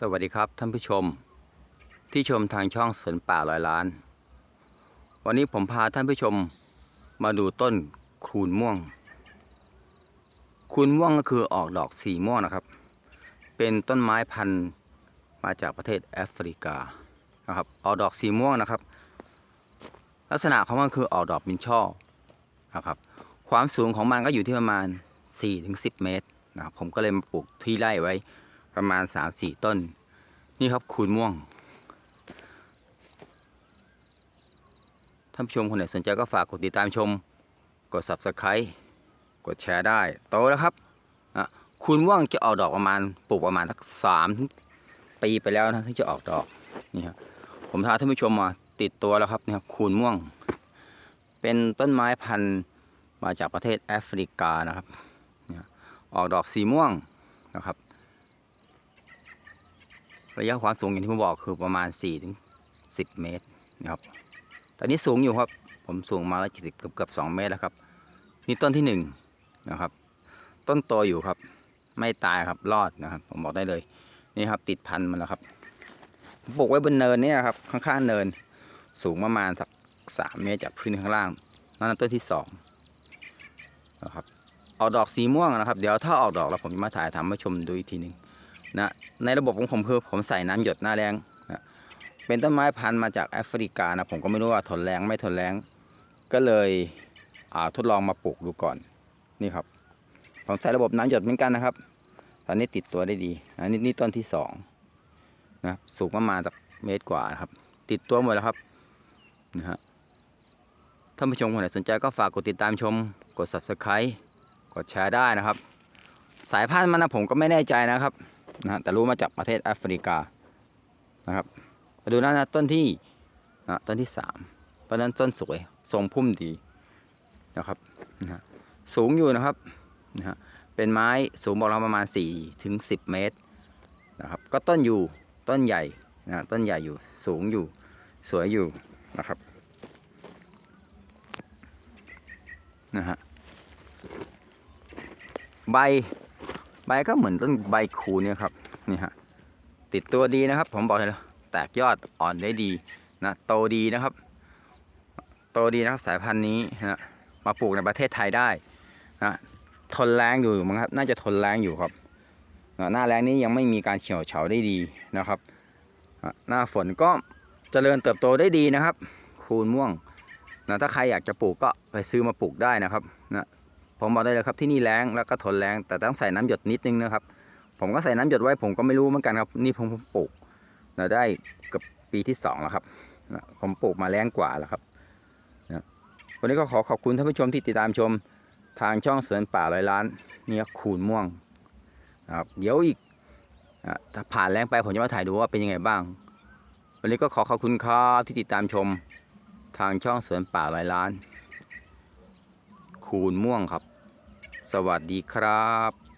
สวัสดีครับท่านผู้ชม ที่ชมทางช่องสวนป่าลอยล้าน วันนี้ผมพาท่านผู้ชมมาดูต้นคูนม่วง คูนม่วงก็คือออกดอกสีม่วงนะครับ เป็นต้นไม้พันธุ์มาจากประเทศแอฟริกานะครับออกดอกสีม่วงนะครับ ลักษณะของมันคือออกดอกเป็นช่อนะครับ ความสูงของมันก็อยู่ที่ประมาณ 4-10 เมตรนะครับผมก็เลยมาปลูกที่ไร่ไว้ ประมาณ3-4ต้น นี่ครับคูนม่วงท่านผู้ชมคนไหนสนใจก็ฝากกดติดตามชม กด subscribe กดแชร์ได้โตแล้วครับอะคูนม่วงจะออกดอกประมาณปลูกประมาณสักสามปีไปแล้วนะถึงจะออกดอกนี่ครับผมพาท่านผู้ชมมาติดตัวแล้วครับนี่ครับคูนม่วง เป็นต้นไม้พันธุ์มาจากประเทศแอฟริกานะครับออกดอกสีม่วงนะครับ ระยะความสูงอย่างที่ผมบอกคือประมาณ4ถึง10 เมตรนะครับ ตอนนี้สูงอยู่ครับ ผมสูงมาแล้วเกือบเกือบ2เมตรแล้วครับ นี่ต้นที่1นะครับ ต้นโตอยู่ครับ ไม่ตายครับรอดนะครับ ผมบอกได้เลย นี่ครับติดพันธุ์มันแล้วครับผมปลูกไว้บนเนินเนี่ยครับข้างๆเนิน สูงประมาณสัก3เมตรจากพื้นข้างล่างนั่นต้นที่2นะครับออกดอกสีม่วงนะครับ เดี๋ยวถ้าออกดอกแล้วผมจะมาถ่ายทำให้ชมดูอีกทีหนึ่งนะ ในระบบของผมคือผมใส่น้ำหยดหน้าแรงนะเป็นต้นไม้พันธุ์มาจากแอฟริกานะผมก็ไม่รู้ว่าทนแรงไม่ทนแรงก็เลยทดลองมาปลูกดูก่อนนี่ครับ ผมใส่ระบบน้ำหยดเหมือนกันนะครับ ตอนนี้ติดตัวได้ดีอันนี้นี่ต้นที่สองนะสูงประมาณสักเมตรกว่าครับ ติดตัวหมดแล้วครับนะฮะท่านผู้ชมคนไหนสนใจก็ฝากกดติดตามชม กด subscribe กดแชร์ได้นะครับ สายพันธุ์มันนะผมก็ไม่แน่ใจนะครับ นะแต่รู้มาจากประเทศแอฟริกานะครับมาดูนะนะต้นที่นะต้นที่สามต้นนั้นต้นสวยทรงพุ่มดีนะครับนะฮะสูงอยู่นะครับนะฮะเป็นไม้สูงบอกเราประมาณ4ถึง10 เมตรนะครับก็ต้นอยู่ต้นใหญ่นะต้นใหญ่อยู่สูงอยู่สวยอยู่นะครับนะฮะใบ ใบก็เหมือนต้นใบคูเนี่ยครับนี่ฮะติดตัวดีนะครับ ผมบอกเลยนะแตกยอดอ่อนได้ดีนะโตดีนะครับ โตดีนะครับสายพันธุ์นี้นะมาปลูกในประเทศไทยได้นะทนแรงอยู่มั้งครับ น่าจะทนแรงอยู่ครับนะหน้าแรงนี้ยังไม่มีการเฉียวเฉาได้ดีนะครับ หน้าฝนก็เจริญเติบโตได้ดีนะครับ คูณม่วงนะถ้าใครอยากจะปลูกก็ไปซื้อมาปลูกได้นะครับนะ ผมบอกได้เลยครับที่นี่แรงแล้วก็ทนแรงแต่ต้องใส่น้ำหยดนิดนึงนะครับ ผมก็ใส่น้ำหยดไว้ผมก็ไม่รู้เหมือนกันครับ นี่ผมผมปลูกนะได้เกับปีที่สองแล้วครับผมปลูกมาแรงกว่าแล้วครับนะวันนี้ก็ขอขอบคุณท่านผู้ชมที่ติดตามชมทางช่องสวนป่าร้อยล้านเนี่ยคูณม่วงนะครับเดี๋ยวอีกถ้าผ่านแรงไปผมจะมาถ่ายดูว่าเป็นยังไงบ้าง วันนี้ก็ขอขอบคุณครับที่ติดตามชมทางช่องสวนป่าร้อยล้าน คูลม่วงครับ สวัสดีครับ